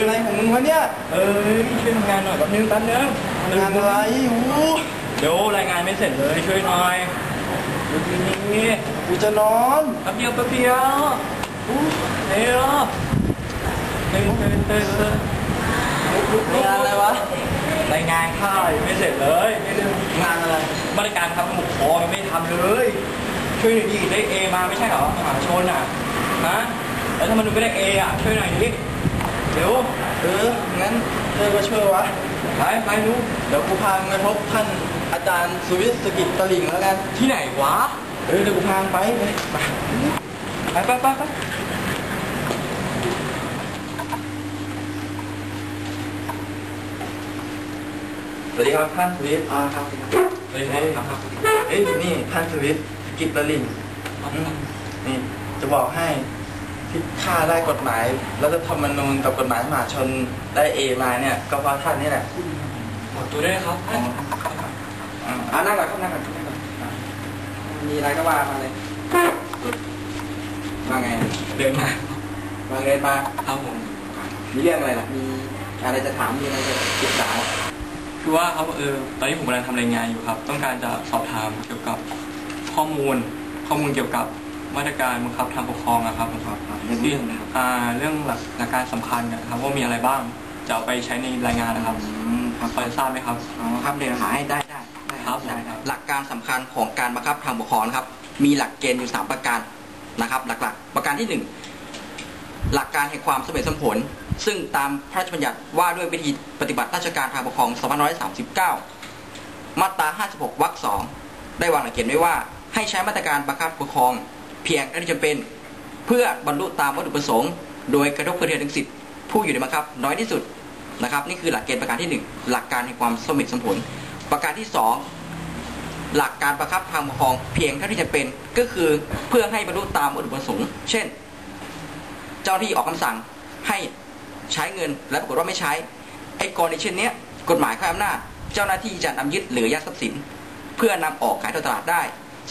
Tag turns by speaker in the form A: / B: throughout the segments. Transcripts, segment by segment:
A: อ
B: ออะไรของมึงวะเนี่ย
A: เอ้ยช่วยทำงานหน่อยแป๊บนึงแป๊บนึง
B: งานอะไรอู้
A: เดี๋ยวรายงานไม่เสร็จเลยช่วยหน่อยดูทีนี้
B: กูจะนอน
A: แป๊บเดียวแป๊บเดียวอู้เฮ้ยเหรอเฮ้ยเฮ้ยเฮ้ยเฮ้ยลุกลุกลุก
B: งานอะไรวะ
A: รายงานข้าวยังไม่เสร็จเลยไม่ได้
B: งานอะไร
A: มาตรการทำหมุกคอยังไม่ทำเลย ช่วยหน่อยดิได้เอมาไม่ใช่เหรอมหาชนอะฮะแล้วถ้ามันไม่ได้เออะช่วยหน่อยดิ เดี๋ยว
B: เอองั้นเธอมาช่วยวะ
A: ไปไปลูก
B: เดี๋ยวกูพามึงไปพบท่านอาจารย์สุวิทย์สกิจตลิ่งแล้วกัน
A: ที่ไหนวะ
B: เออเดี๋ยวกูพามึงไปไปไป
A: ไปไปไปไป
B: สวัสดีครับท่านสุวิทย์อ่าครับ
A: เฮ้ยครับครับ
B: เอ้ยนี่ท่านสุวิทย์สกิจตลิ่งอืมนี่จะบอกให้ ที่ข้าได้กฎหมายรัฐธรรมนูญกับกฎหมายมหาชนได้เอมาเนี่ย ก็เพราะท่านนี่แหละ
A: หมดตัวได้ครับ
B: อ๋ออ่าอ่านั่งก่อนครับนั่งก่อนนั่งก่อนอะมีอะไรก็ว่ามาเลยว่าไง
A: เดินมา
B: ว่าไงมา
A: ครับผม
B: มีเรื่องอะไรล่ะมีอะไรจะถามมีอะไรจะปรึกษา
A: คือว่าครับเออตอนนี้ผมกำลังทำรายงานอยู่ครับ ต้องการจะสอบถามเกี่ยวกับข้อมูล ข้อมูลเกี่ยวกับ มาตรการบังคับทางปกครองอะครับผม
B: ครับครับเรื่องเรื่องนะครับ
A: อ่าเรื่องหลักหลักการสำคัญนะครับว่ามีอะไรบ้างจะเอาไปใช้ในรายงานนะครับ
B: อืมครับ
A: พอจะทราบไหมครับ
B: อ๋อครับเดี๋ยวหาให้ได้ได้ได้
A: ครับ
B: ได้ครับ
C: หลักการสำคัญของการบังคับทางปกครองนะครับ มีหลักเกณฑ์อยู่3ประการนะครับ หลักๆ ประการที่1หลักการแห่งความสมเหตุสมผล ซึ่งตามพระราชบัญญัติว่าด้วยวิธีปฏิบัติราชการทางปกครอง 2539 มาตรา 56 วรรค2ได้วางหลักเกณฑ์ไว้ว่า ให้ใช้มาตรการบังคับปกครอง เพียงเท่ที่จำเป็น เพื่อบรรลุตามวัตถุประสงค์ โดยกระทบกระเทือนถึงสิทธิผู้อยู่ในบังคับ น้อยที่สุดนะครับ นี่คือหลักเกณฑ์ประการที่ 1 หลักการแห่งความสมเหตุสมผล ประการที่ 2 หลักการประคับทางปกครองเพียงเท่าที่จะเป็นก็คือเพื่อให้บรรลุตามวัตถุประสงค์ เช่น เจ้าหน้าที่ออกคำสั่งให้ใช้เงินและปรากฏว่าไม่ใช้ไอ้กรณีเช่นเนี้ยกฎหมายข้ออำนาจ เจ้าหน้าที่จะนำยึดหรือยัดทรัพย์สิน เพื่อนำออกขายทอตลาดได้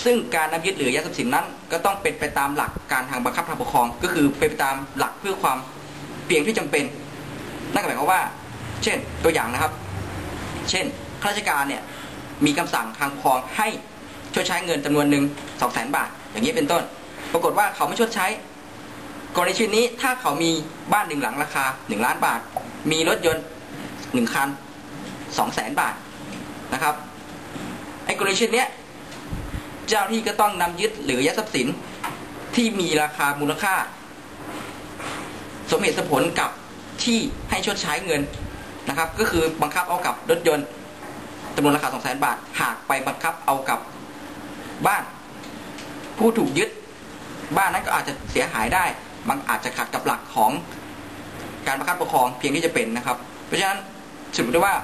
C: ซึ่งการนำยึดหรือยัดทรัพย์สินนั้น ก็ต้องเป็นไปตามหลักการทางบังคับทางปกครอง ก็คือเป็นไปตามหลักเพื่อความเพียงที่จำเป็น นั่นก็หมายความว่า เช่นตัวอย่างนะครับ เช่นข้าราชการเนี่ยมีคำสั่งทางปกครองให้ชดใช้เงินจำนวนหนึ่งสองแสนบาท อย่างนี้เป็นต้น ปรากฏว่าเขาไม่ชดใช้กรณีเช่นนี้ถ้าเขามีบ้านหนึ่งหลังราคาหนึ่งล้านบาท มีรถยนต์หนึ่งคันสองแสนบาทนะครับไอ้กรณีเช่นเนี้ย เจ้าที่ก็ต้องนำยึดหรือยัดทรัพย์สินที่มีราคามูลค่า สมเหตุสมผลกับที่ให้ชดใช้เงินนะครับ ก็คือบังคับเอากับรถยนต์จำนวนราคา2 0 0 0 0 0บาท หากไปบังคับเอากับบ้าน ผู้ถูกยึดบ้านนั้นก็อาจจะเสียหายได้บางอาจจะขัดกับหลักของการบังคับปกครองเพียงที่จะเป็นนะครับ เพราะฉะนั้นสรุปได้ว่า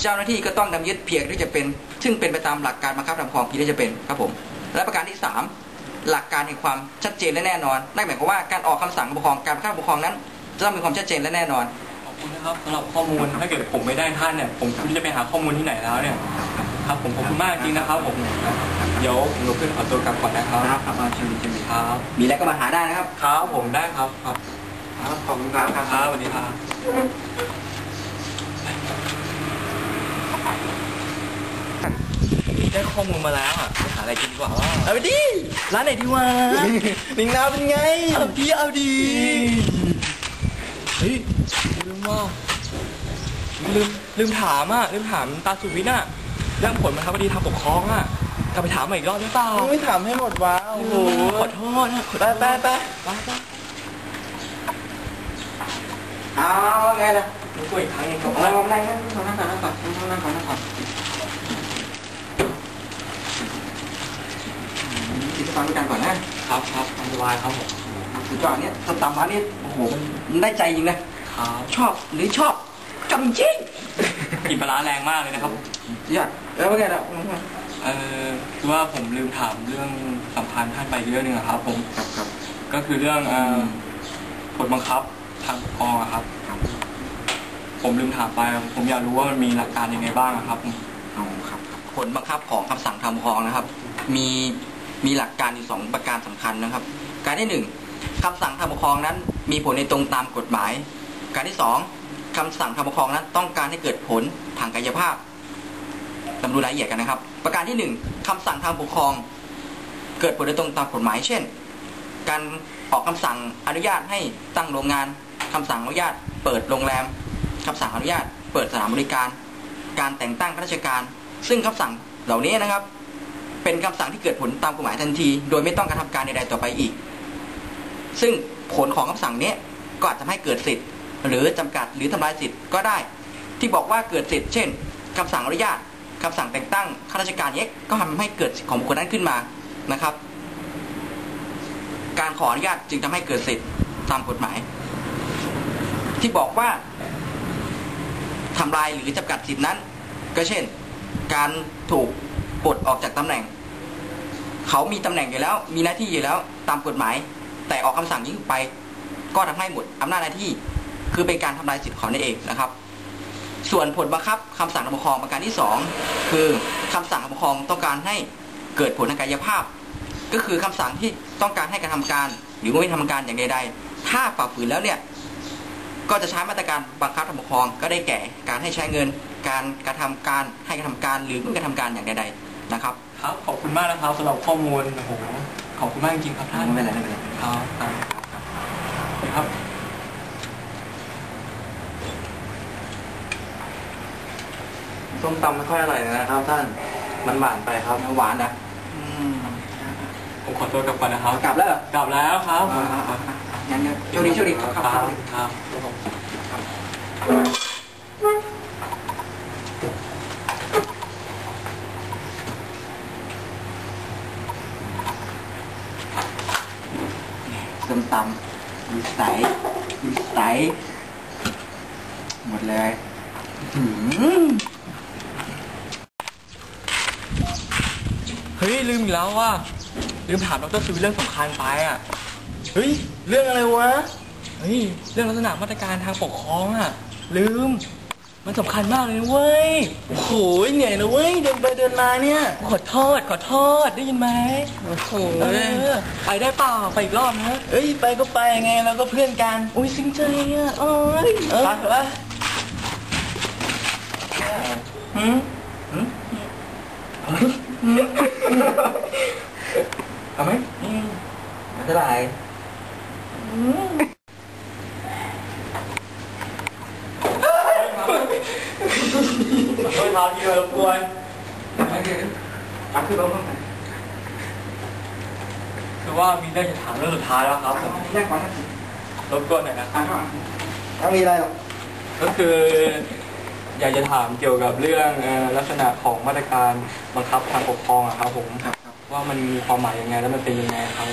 C: เจ้าหน้าที่ก็ต้องนำยึดเพียงที่จะเป็น ซึ่งเป็นไปตามหลักการบังคับทางปกครองเพียงที่จะเป็นครับผมและประการที่ 3 หลักการแห่งความชัดเจนและแน่นอนนั่นหมายความว่าการออกคำสั่งปกครองการบังคับปกครองนั้น จะต้องมีความชัดเจนและแน่นอน
A: ขอบคุณนะครับสำหรับข้อมูลถ้าเกิดผมไม่ได้ท่านเนี่ยผมไม่รู้จะไปหาข้อมูลที่ไหนแล้วเนี่ยครับผมขอบคุณมากจริงนะครับผมเดี๋ยวผมลุกขึ้นขอตัวกลับก่อนนะครับ
C: ครับครับเชิญเชิญ
A: ครับ
C: มีอะไรก็มาหาได้นะครับ
A: ครับผมได้ครับครับ
B: ครับขอบคุณครับครับ
A: ครับสวัสดีครับ ได้ข้อมูลมาแล้วอะไปหาอะไรกินดีกว่าว่า
B: เอาไปดิ
A: ร้านไหนดีวะ
B: ลิงนาวเป็นไง
A: เอาดีเอาดีเฮ้ยลืมว่าลืมลืมถามอะลืมถามตาสุวิทย์อะเรื่องผลบังคับคดีทางปกครองอะกลับไปถามใหม่อีกรอบได้เปล่า
B: มึงไม่ถามให้หมดวะโอ้โห
A: ขอโทษนะขอ
B: ไป
A: โทษ
B: ไปไป
A: ไปไป
B: เอาไงล่ะ
A: มึงกูอีกครั้งหนึงครับ
B: เอาอะไรนั่งนั่งนั่งก่อนนั่งก่อนนั่งก่อนนั่งก่อนกิน ฟังด้วยกันก่อนนะครับ
A: ครับทำสบายครับผม
C: สุดยอดเนี่ยสตาร์มาเนี่ยโอ้โหมันได้ใจจริงนะ
A: ครับ
C: ชอบหรือชอบชอบจริง
A: กลินปลาร้าแรงมากเลยนะครับ
C: ๆยอดแล้วว่าไงล่ะ
A: เออคือว่าผมลืมถามเรื่องสัมพันธ์ท่านไปอีกเรื่องหนึ่งอะครับ ผม
C: ครับครับ
A: ก็คือเรื่องเอ่อผลบังคับทางปกครองอะครับ ผมลืมถามไป ผมอยากรู้ว่ามันมีหลักการยังไงบ้างอะครับ
C: เอาครับครับผลบังคับของคำสั่งทางปกครองนะครับ มี มีหลักการอยู่สองประการสำคัญนะครับ การที่หนึ่งคำสั่งทางปกครองนั้น มีผลในตรงตามกฎหมาย การที่สองคำสั่งทางปกครองนั้น ต้องการให้เกิดผลทางกายภาพเราดูรายละเอียดกันนะครับ ประการที่หนึ่งคำสั่งทางปกครอง เกิดผลโดยตรงตามกฎหมาย เช่น การออกคำสั่งอนุญาตให้ตั้งโรงงานคำสั่งอนุญาต เปิดโรงแรมคำสั่งอนุญาต เปิดสถานบริการ การแต่งตั้งข้าราชการ ซึ่งคำสั่งเหล่านี้นะครับ เป็นคำสั่งที่เกิดผลตามกฎหมายทันที โดยไม่ต้องกระทำการใดๆต่อไปอีก ซึ่งผลของคำสั่งนี้ก็อาจจะทำให้เกิดสิทธิ์ หรือจำกัดหรือทำลายสิทธิ์ก็ได้ ที่บอกว่าเกิดสิทธิ์เช่นคำสั่งอนุญาตคำสั่งแต่งตั้งข้าราชการเนี้ยก็ทำให้เกิดสิทธิ์ของบุคคลนั้นขึ้นมานะครับ การขออนุญาตจึงทำให้เกิดสิทธิ์ตามกฎหมาย ที่บอกว่าทำลายหรือจำกัดสิทธินั้น ก็เช่น การถูกปลดออกจากตำแหน่ง เขามีตำแหน่งอยู่แล้ว มีหน้าที่อยู่แล้วตามกฎหมาย แต่ออกคำสั่งยิ่งไป ก็ทำให้หมดอำนาจหน้าที่คือเป็นการทำลายสิทธิ์ของนั่นเองนะครับ ส่วนผลบังคับคำสั่งทางปกครองประการที่สองคือคำสั่งทางปกครองต้องการให้เกิดผลทางกายภาพ ก็คือคำสั่งที่ต้องการให้กระทำการ หรือไม่ทำการอย่างใดๆ ถ้าฝ่าฝืนแล้วเนี่ยก็จะใช้มาตรการบังคับทางปกครองก็ได้แก่ การให้ใช้เงิน การกระทำการให้กระทำการหรือไม่กระทำการอย่างใดๆนะครับ
A: ครับขอบคุณมากนะครับสำหรับข้อมูลโอ้โหขอบคุณมากจริงๆครับท่าน
C: ไม่เป็นไรไม่เป็นไร
A: ครับครับครับ
B: ส้มตำไม่ค่อยอร่อยนะครับท่านมันหวานไปครับ
C: หวานนะอืม
A: ผมขอตัวกลับก่อนนะครับ
C: กลับแล้วเหรอก
A: ลับแล้วครับ
C: อ่าๆๆงั้นโชคดีโชคดีครับครับ
A: ค
C: ค
A: รั
C: รั
A: บบ ครับ
C: ส้มตำดูใสดูใสหมดเลยหืม
A: เฮ้ย ลืมอีกแล้วว่าลืมถามดรสุวิทย์เรื่องสำคัญไปอะ
B: เฮ้ย เรื่องอะไรวะ
A: เฮ้ย เรื่องลักษณะมาตรการทางปกครองอะ ลืม มันสำคัญมากเลยนะเว้ย
B: โอ้โหเหนื่อยนะเว้ย เดินไปเดินมาเนี่ย
A: ขอโทษ ขอโทษ ได้ยินไหม
B: โอ้โห
A: เออไปได้เปล่า ไปอีกรอบนะ
B: เอ้ย ไปก็ไปไงเราก็เพื่อนกัน
A: อุ้ยซึ้งใจอะโอ้ย
B: เออไปหืม
C: เอาไหมอืมไม่เท่าไหร่
A: ขอโทษครับที่รบกวน
C: ปักขึ้นลงข้างใน
A: คือว่ามีเรื่องจะถามเรื่องสุดท้ายแล้วครับผม
C: แรกก่อนนะ
A: รบกวนหน่อยนะ
C: อะไม่มีอะไรหรอก
A: ก็คือ อยากจะถามเกี่ยวกับเรื่องลักษณะของมาตรการบังคับทางปกครองอะครับผมว่ามันมีความหมายยังไงแล้วมันเป็นยังไง
C: ครับ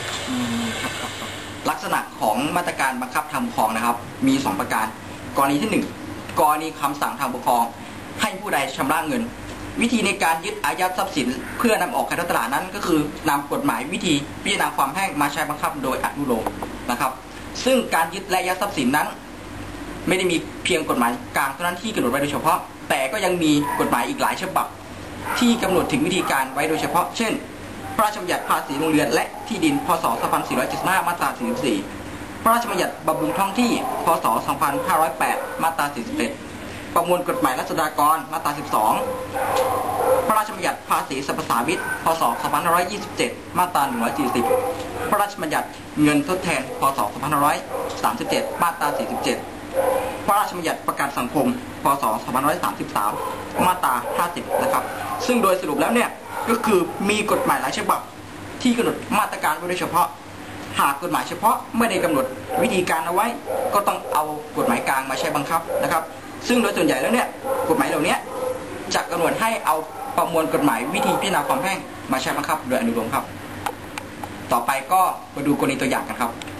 C: ลักษณะของมาตรการบังคับทางปกครองนะครับ มีสองประการ กรณีที่หนึ่งกรณีคำสั่งทางปกครอง ให้ผู้ใดชำระเงิน วิธีในการยึดอายัดทรัพย์สิน เพื่อนำออกขายตลาดนั้น ก็คือนำกฎหมายวิธีพิจารณาความแพ่งมาใช้บังคับโดยอนุโลมนะครับ ซึ่งการยึดและอายัดทรัพย์สินนั้น ไม่ได้มีเพียงกฎหมายกลางเท่านั้นที่กำหนดไว้โดยเฉพาะ แต่ก็ยังมีกฎหมายอีกหลายฉบับ ที่กำหนดถึงวิธีการไว้โดยเฉพาะ เช่น พระราชบัญญัติภาษีโรงเรือนและที่ดิน พศ 2475 มาตรา 44 พระราชบัญญัติบำรุงท้องที่ พศ 2508 มาตรา 41 ประมวลกฎหมายรัษฎากร มาตรา 12 พระราชบัญญัติภาษีสรรพสามิต พศ 2527 มาตรา 140 พระราชบัญญัติเงินทดแทน พศ 2537 มาตรา 47 พระราชบัญญัติประกันสังคม พศ 2533 มาตรา 50 นะครับ ซึ่งโดยสรุปแล้วเนี่ย ก็คือมีกฎหมายหลายฉบับ ที่กำหนดมาตรการไว้โดยเฉพาะ หากกฎหมายเฉพาะไม่ได้กำหนดวิธีการเอาไว้ ก็ต้องเอากฎหมายกลางมาใช้บังคับนะครับ ซึ่งโดยส่วนใหญ่แล้วเนี่ย กฎหมายเหล่านี้จะกำหนดให้เอาประมวลกฎหมายวิธีพิจารณาความแพ่งมาใช้บังคับ โดยอนุโลมครับ ต่อไปก็มาดูกรณีตัวอย่างกันครับ